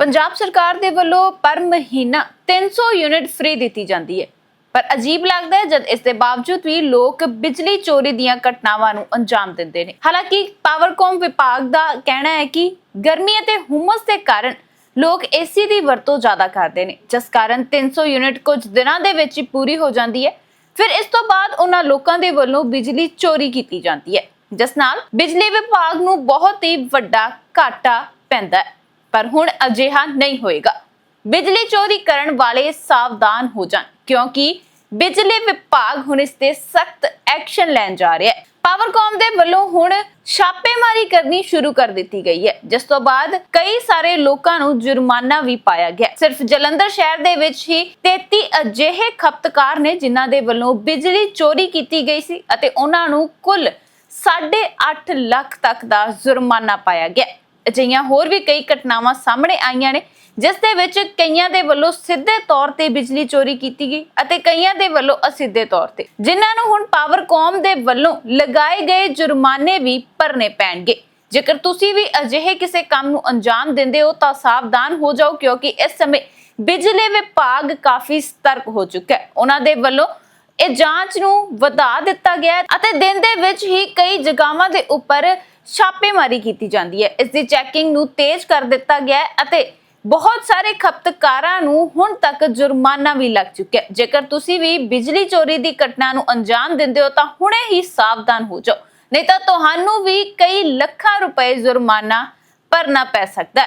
ਪੰਜਾਬ ਸਰਕਾਰ ਦੇ ਵੱਲੋਂ ਪਰ ਮਹੀਨਾ 300 ਯੂਨਿਟ ਫ੍ਰੀ ਦਿੱਤੀ ਜਾਂਦੀ ਹੈ। ਪਰ ਅਜੀਬ ਲੱਗਦਾ ਹੈ ਜਦ ਇਸ ਦੇ ਬਾਵਜੂਦ ਵੀ ਲੋਕ ਬਿਜਲੀ ਚੋਰੀ ਦੀਆਂ ਘਟਨਾਵਾਂ ਨੂੰ ਅੰਜਾਮ ਦਿੰਦੇ ਨੇ। ਹਾਲਾਂਕਿ ਪਾਵਰਕੌਮ ਵਿਭਾਗ ਦਾ ਕਹਿਣਾ ਹੈ ਕਿ ਗਰਮੀ ਅਤੇ ਹੁਮਸ ਦੇ ਕਾਰਨ ਲੋਕ ਏਸੀ ਦੀ ਵਰਤੋਂ ਜ਼ਿਆਦਾ ਕਰਦੇ ਨੇ। ਜਿਸ ਕਾਰਨ 300 ਯੂਨਿਟ ਕੁਝ ਦਿਨਾਂ ਦੇ ਵਿੱਚ ਹੀ ਪੂਰੀ ਹੋ ਜਾਂਦੀ ਹੈ। ਫਿਰ ਇਸ ਤੋਂ ਬਾਅਦ ਉਹਨਾਂ ਲੋਕਾਂ ਦੇ ਵੱਲੋਂ ਬਿਜਲੀ ਚੋਰੀ ਕੀਤੀ ਜਾਂਦੀ ਹੈ। ਜਿਸ ਨਾਲ ਬਿਜਲੀ ਵਿਭਾਗ ਨੂੰ ਬਹੁਤ ਹੀ ਵੱਡਾ ਘਾਟਾ ਪੈਂਦਾ ਹੈ। ਪਰ ਹੁਣ ਅਜਿਹਾ ਨਹੀਂ ਹੋਏਗਾ। ਬਿਜਲੀ ਚੋਰੀ ਕਰਨ ਵਾਲੇ ਸਾਵਧਾਨ ਹੋ ਜਾਣ, ਕਿਉਂਕਿ ਬਿਜਲੀ ਵਿਭਾਗ ਹੁਣ ਇਸ ਤੇ ਸਖਤ ਐਕਸ਼ਨ ਲੈਣ ਜਾ ਰਿਹਾ ਹੈ। ਪਾਵਰਕਾਮ ਦੇ ਵੱਲੋਂ ਹੁਣ ਛਾਪੇਮਾਰੀ ਕਰਨੀ ਸ਼ੁਰੂ ਕਰ ਦਿੱਤੀ ਗਈ ਹੈ। ਜਿਸ ਤੋਂ ਬਾਅਦ ਕਈ ਸਾਰੇ ਲੋਕਾਂ ਨੂੰ ਜੁਰਮਾਨਾ ਵੀ ਪਾਇਆ ਗਿਆ ਸਿਰਫ ਜਲੰਧਰ ਸ਼ਹਿਰ ਦੇ ਵਿੱਚ ਹੀ 33 ਅਜਿਹੇ ਖਪਤਕਾਰ ਨੇ ਜਿਨ੍ਹਾਂ ਦੇ ਵੱਲੋਂ ਬਿਜਲੀ ਚੋਰੀ ਕੀਤੀ ਗਈ ਸੀ ਅਤੇ ਉਹਨਾਂ ਨੂੰ ਕੁੱਲ 8.5 ਲੱਖ ਤੱਕ ਦਾ ਜੁਰਮਾਨਾ ਪਾਇਆ ਗਿਆ ਅਜਿਹੀਆਂ ਹੋਰ ਵੀ ਕਈ ਘਟਨਾਵਾਂ ਸਾਹਮਣੇ ਆਈਆਂ ਨੇ, ਜਿਸ ਦੇ ਵਿੱਚ ਕਈਆਂ ਦੇ ਵੱਲੋਂ ਸਿੱਧੇ ਤੌਰ ਤੇ ਬਿਜਲੀ ਚੋਰੀ ਕੀਤੀ ਗਈ ਅਤੇ ਕਈਆਂ ਦੇ ਵੱਲੋਂ ਅਸਿੱਧੇ ਤੌਰ ਤੇ। ਜਿਨ੍ਹਾਂ ਨੂੰ ਹੁਣ ਪਾਵਰਕਾਮ ਦੇ ਵੱਲੋਂ ਲਗਾਏ ਗਏ ਜੁਰਮਾਨੇ ਵੀ ਭਰਨੇ ਪੈਣਗੇ। ਜੇਕਰ ਤੁਸੀਂ ਵੀ ਅਜਿਹੇ ਕਿਸੇ ਕੰਮ ਨੂੰ ਅੰਜਾਮ ਦਿੰਦੇ ਹੋ, ਤਾਂ ਸਾਵਧਾਨ ਹੋ ਜਾਓ, ਕਿਉਂਕਿ ਇਸ ਸਮੇਂ ਬਿਜਲੀ ਵਿਭਾਗ ਕਾਫੀ ਸਤਰਕ ਹੋ ਚੁੱਕਾ ਹੈ। ਉਹਨਾਂ ਦੇ ਵੱਲੋਂ ਇਹ ਜਾਂਚ ਨੂੰ ਵਧਾ ਦਿੱਤਾ ਗਿਆ ਅਤੇ ਦਿਨ ਦੇ ਵਿੱਚ ਹੀ ਕਈ ਜਗ੍ਹਾਵਾਂ ਦੇ ਉੱਪਰ ਛਾਪੇਮਾਰੀ ਕੀਤੀ ਜਾਂਦੀ ਹੈ। ਇਸ ਦੀ ਚੈਕਿੰਗ ਨੂੰ ਤੇਜ਼ ਕਰ ਦਿੱਤਾ ਗਿਆ ਹੈ ਅਤੇ ਬਹੁਤ ਸਾਰੇ ਖਪਤਕਾਰਾਂ ਨੂੰ ਹੁਣ ਤੱਕ ਜੁਰਮਾਨਾ ਵੀ ਲੱਗ ਚੁੱਕਿਆ ਹੈ। ਜੇਕਰ ਤੁਸੀਂ ਵੀ ਬਿਜਲੀ ਚੋਰੀ ਦੀ ਘਟਨਾ ਨੂੰ ਅੰਜਾਮ ਦਿੰਦੇ ਹੋ, ਤਾਂ ਹੁਣੇ ਹੀ ਸਾਵਧਾਨ ਹੋ ਜਾਓ। ਨਹੀਂ ਤਾਂ ਤੁਹਾਨੂੰ ਵੀ ਕਈ ਲੱਖਾਂ ਰੁਪਏ ਜੁਰਮਾਨਾ ਭਰਨਾ ਪੈ ਸਕਦਾ ਹੈ।